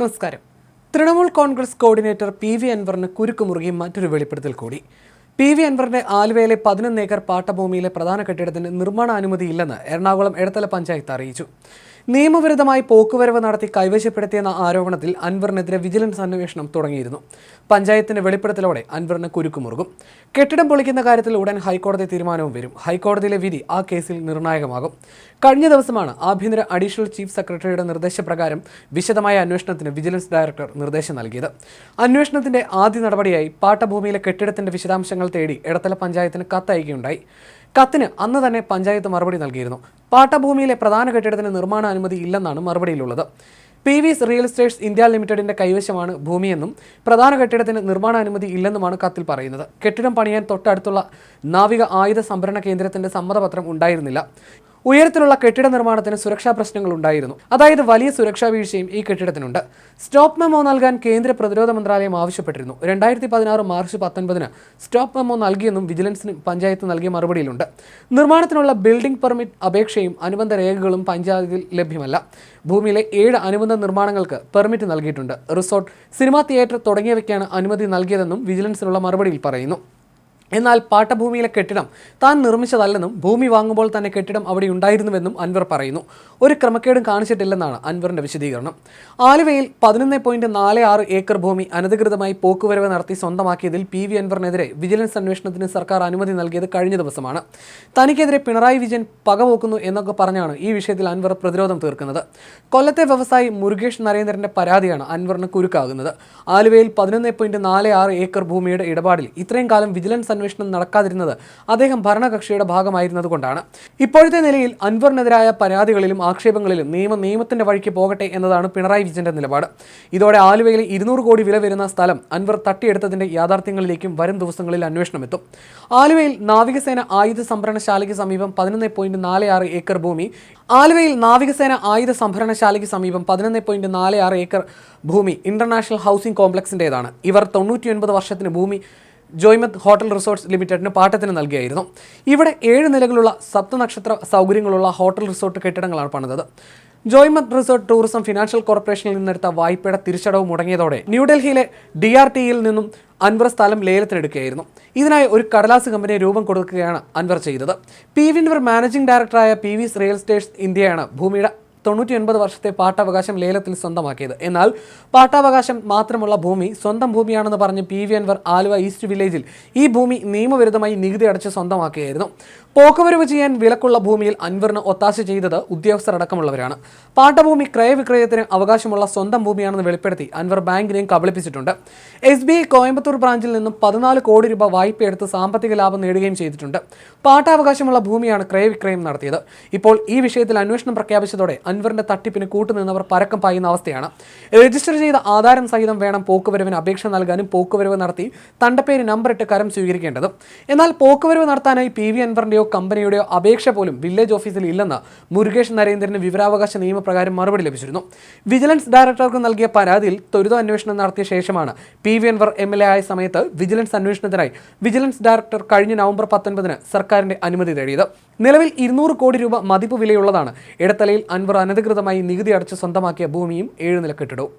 നമസ്കാരം. Trinamool Congress coordinator P V അൻവറിന് കുരുക്കുമുറുകി മറ്റൊരു വെളിപ്പെടുത്തൽ കൂടി. പി വി അൻവറിന്റെ ആലുവയിലെ പതിനൊന്ന് ഏക്കർ പാട്ടഭൂമിയിലെ പ്രധാന കെട്ടിടത്തിന് നിർമ്മാണ അനുമതിയില്ലെന്ന് എറണാകുളം എടത്തല പഞ്ചായത്ത് അറിയിച്ചു. നിയമവിരുദ്ധമായി പോക്കുവരവ് നടത്തി കൈവശപ്പെടുത്തിയെന്ന ആരോപണത്തിൽ അൻവറിനെതിരെ വിജിലൻസ് അന്വേഷണം തുടങ്ങിയിരുന്നു. പഞ്ചായത്തിന്റെ വെളിപ്പെടുത്തലോടെ അൻവറിന് കുരുക്കുമുറുകും കെട്ടിടം പൊളിക്കുന്ന കാര്യത്തിൽ ഉടൻ ഹൈക്കോടതി തീരുമാനവും വരും. ഹൈക്കോടതിയിലെ വിധി ആ കേസിൽ നിർണായകമാകും. കഴിഞ്ഞ ദിവസമാണ് ആഭ്യന്തര അഡീഷണൽ ചീഫ് സെക്രട്ടറിയുടെ നിർദ്ദേശപ്രകാരം വിശദമായ അന്വേഷണത്തിന് വിജിലൻസ് ഡയറക്ടർ നിർദ്ദേശം നൽകിയത്. അന്വേഷണത്തിന്റെ ആദ്യ നടപടിയായി പാട്ടഭൂമിയിലെ കെട്ടിടത്തിന്റെ വിശദാംശങ്ങൾ തേടി എടത്തല പഞ്ചായത്തിന് കത്തയക്കുകയുണ്ടായി. കത്തിന് അന്ന് തന്നെ പഞ്ചായത്ത് മറുപടി നൽകിയിരുന്നു. പാട്ടഭൂമിയിലെ പ്രധാന കെട്ടിടത്തിന് നിർമ്മാണ അനുമതി ഇല്ലെന്നാണ് മറുപടിയിലുള്ളത്. P V's real estates India ലിമിറ്റഡിന്റെ കൈവശമാണ് ഭൂമിയെന്നും പ്രധാന കെട്ടിടത്തിന് നിർമ്മാണ അനുമതി ഇല്ലെന്നുമാണ് കത്തിൽ പറയുന്നത്. കെട്ടിടം പണിയാൻ തൊട്ടടുത്തുള്ള നാവിക ആയുധ സംഭരണ കേന്ദ്രത്തിന്റെ സമ്മതപത്രം ഉണ്ടായിരുന്നില്ല. ഉയരത്തിലുള്ള കെട്ടിട നിർമ്മാണത്തിന് സുരക്ഷാ പ്രശ്നങ്ങൾ ഉണ്ടായിരുന്നു. അതായത് വലിയ സുരക്ഷാ വീഴ്ചയും ഈ കെട്ടിടത്തിനുണ്ട്. സ്റ്റോപ്പ് മെമോ നൽകാൻ കേന്ദ്ര പ്രതിരോധ മന്ത്രാലയം ആവശ്യപ്പെട്ടിരുന്നു. രണ്ടായിരത്തി പതിനാറ് മാർച്ച് പത്തൊൻപതിന് സ്റ്റോപ്പ് മെമോ നൽകിയെന്നും വിജിലൻസിന് പഞ്ചായത്ത് നൽകിയ മറുപടിയിലുണ്ട്. നിർമ്മാണത്തിനുള്ള ബിൽഡിംഗ് പെർമിറ്റ് അപേക്ഷയും അനുബന്ധ രേഖകളും പഞ്ചായത്തിൽ ലഭ്യമല്ല. ഭൂമിയിലെ ഏഴ് അനുബന്ധ നിർമ്മാണങ്ങൾക്ക് പെർമിറ്റ് നൽകിയിട്ടുണ്ട്. റിസോർട്ട് സിനിമാ തിയേറ്റർ തുടങ്ങിയവയ്ക്കാണ് അനുമതി നൽകിയതെന്നും വിജിലൻസിനുള്ള മറുപടിയിൽ പറയുന്നു. എന്നാൽ പാട്ടഭൂമിയിലെ കെട്ടിടം താൻ നിർമ്മിച്ചതല്ലെന്നും ഭൂമി വാങ്ങുമ്പോൾ തന്നെ കെട്ടിടം അവിടെ ഉണ്ടായിരുന്നുവെന്നും അൻവർ പറയുന്നു. ഒരു ക്രമക്കേടും കാണിച്ചിട്ടില്ലെന്നാണ് അൻവറിന്റെ വിശദീകരണം. ആലുവയിൽ പതിനൊന്ന് പോയിന്റ് നാല് ആറ് ഏക്കർ ഭൂമി അനധികൃതമായി പോക്കുവരവ് നടത്തി സ്വന്തമാക്കിയതിൽ പി വി അൻവറിനെതിരെ വിജിലൻസ് അന്വേഷണത്തിന് സർക്കാർ അനുമതി നൽകിയത് കഴിഞ്ഞ ദിവസമാണ്. തനിക്കെതിരെ പിണറായി വിജയൻ പകപോക്കുന്നു എന്നൊക്കെ പറഞ്ഞാണ് ഈ വിഷയത്തിൽ അൻവർ പ്രതിരോധം തീർക്കുന്നത്. കൊല്ലത്തെ വ്യവസായി മുരുകേഷ് നരേന്ദ്രന്റെ പരാതിയാണ് അൻവറിന് കുരുക്കാകുന്നത്. ആലുവയിൽ പതിനൊന്ന് പോയിന്റ് നാല് ആറ് ഏക്കർ ഭൂമിയുടെ ഇടപാടിൽ ഇത്രയും കാലം വിജിലൻസ് അന്വേഷണം നടക്കാതിരുന്നത് അദ്ദേഹം ഭരണകക്ഷിയുടെ ഭാഗമായിരുന്നതുകൊണ്ടാണ്. ഇപ്പോഴത്തെ നിലയിൽ അൻവറിനെതിരായ പരാതികളിലും ആക്ഷേപങ്ങളിലും നിയമം നിയമത്തിന്റെ വഴിക്ക് പോകട്ടെ എന്നതാണ് പിണറായി വിജയന്റെ നിലപാട്. ഇതോടെ ആലുവയിൽ ഇരുന്നൂറ് കോടി വില വരുന്ന സ്ഥലം അൻവർ തട്ടിയെടുത്തതിന്റെ യാഥാർത്ഥ്യങ്ങളിലേക്കും വരും ദിവസങ്ങളിൽ അന്വേഷണം എത്തും. ആലുവയിൽ നാവികസേന ആയുധ സംഭരണശാലയ്ക്ക് സമീപം പതിനൊന്ന് പോയിന്റ് നാല് ആറ് ഏക്കർ ഭൂമി ആലുവയിൽ നാവികസേന ആയുധ സംഭരണശാലയ്ക്ക് സമീപം പതിനൊന്ന് പോയിന്റ് നാല് ആറ് ഏക്കർ ഭൂമി ഇന്റർനാഷണൽ ഹൗസിംഗ് കോംപ്ലക്സിന്റെതാണ് ഇവർ തൊണ്ണൂറ്റിയൊൻപത് വർഷത്തിന് ഭൂമി ജോയ്മത് ഹോട്ടൽ റിസോർട്ട്സ് ലിമിറ്റഡിന് പാട്ടത്തിന് നൽകിയായിരുന്നു. ഇവിടെ ഏഴ് നിലകളുള്ള സപ്തനക്ഷത്ര സൗകര്യങ്ങളുള്ള ഹോട്ടൽ റിസോർട്ട് കെട്ടിടങ്ങളാണ് പണിതത്. ജോയ്മത് റിസോർട്ട് ടൂറിസം ഫിനാൻഷ്യൽ കോർപ്പറേഷനിൽ നിന്നെടുത്ത വായ്പയുടെ തിരിച്ചടവ് മുടങ്ങിയതോടെ ന്യൂഡൽഹിയിലെ ഡി ആർ ടിയിൽ നിന്നും അൻവർ സ്ഥലം ലേലത്തിനെടുക്കുകയായിരുന്നു. ഇതിനായി ഒരു കടലാസ് കമ്പനി രൂപം കൊടുക്കുകയാണ് അൻവർ ചെയ്തത്. പി വിൻവർ മാനേജിംഗ് ഡയറക്ടറായ പി വിസ് റിയൽ എസ്റ്റേറ്റ്സ് ഇന്ത്യയാണ് ഭൂമിയുടെ തൊണ്ണൂറ്റി ഒൻപത് വർഷത്തെ പാട്ടാവകാശം ലേലത്തിൽ സ്വന്തമാക്കിയത്. എന്നാൽ പാട്ടാവകാശം മാത്രമുള്ള ഭൂമി സ്വന്തം ഭൂമിയാണെന്ന് പറഞ്ഞ് P V Anvar Aluva east വില്ലേജിൽ ഈ ഭൂമി നിയമവിരുദ്ധമായി നികുതി അടച്ച് സ്വന്തമാക്കുകയായിരുന്നു. പോക്കുവരവ് ചെയ്യാൻ വിലക്കുള്ള ഭൂമിയിൽ അൻവറിന് ഒത്താശ ചെയ്തത് ഉദ്യോഗസ്ഥർ അടക്കമുള്ളവരാണ് പാട്ടഭൂമി ക്രയവിക്രയത്തിന് അവകാശമുള്ള സ്വന്തം ഭൂമിയാണെന്ന് വെളിപ്പെടുത്തി അൻവർ ബാങ്കിനെയും കബളിപ്പിച്ചിട്ടുണ്ട്. എസ് ബി ഐ കോയമ്പത്തൂർ ബ്രാഞ്ചിൽ നിന്നും പതിനാല് കോടി രൂപ വായ്പയെടുത്ത് സാമ്പത്തിക ലാഭം നേടുകയും ചെയ്തിട്ടുണ്ട്. പാട്ടാവകാശമുള്ള ഭൂമിയാണ് ക്രയവിക്രയം നടത്തിയത്. ഇപ്പോൾ ഈ വിഷയത്തിൽ അന്വേഷണം പ്രഖ്യാപിച്ചതോടെ അൻവറിന്റെ തട്ടിപ്പിന് കൂട്ടുനിന്നവർ പരക്കം പായുന്ന അവസ്ഥയാണ്. രജിസ്റ്റർ ചെയ്ത ആധാരം സഹിതം വേണം പോക്കുവരവിന് അപേക്ഷ നൽകാനും പോക്കുവരവ് നടത്തി തണ്ടപ്പേര് നമ്പറിട്ട് കരം സ്വീകരിക്കേണ്ടത്. എന്നാൽ പോക്കുവരവ് നടത്താനായി പി വി അൻവറിന്റെയോ കമ്പനിയുടെയോ അപേക്ഷ പോലും വില്ലേജ് ഓഫീസിൽ ഇല്ലെന്ന് മുരുകേഷ് നരേന്ദ്രന് വിവരാവകാശ നിയമപ്രകാരം മറുപടി ലഭിച്ചിരുന്നു. വിജിലൻസ് ഡയറക്ടർക്ക് നൽകിയ പരാതിയിൽ ത്വരിത അന്വേഷണം നടത്തിയ ശേഷമാണ് P V Anvar M L A ആയ സമയത്ത് വിജിലൻസ് അന്വേഷണത്തിനായി വിജിലൻസ് ഡയറക്ടർ കഴിഞ്ഞ നവംബർ പത്തൊൻപതിന് സർക്കാരിന്റെ അനുമതി തേടിയത്. നിലവിൽ ഇരുന്നൂറ് കോടി രൂപ മതിപ്പ് വിലയുള്ളതാണ്. ഇടത്തലയിൽ അൻവർ അനധികൃതമായി നികുതി അടച്ച് സ്വന്തമാക്കിയ ഭൂമിയും ഏഴ് നില കെട്ടിടവും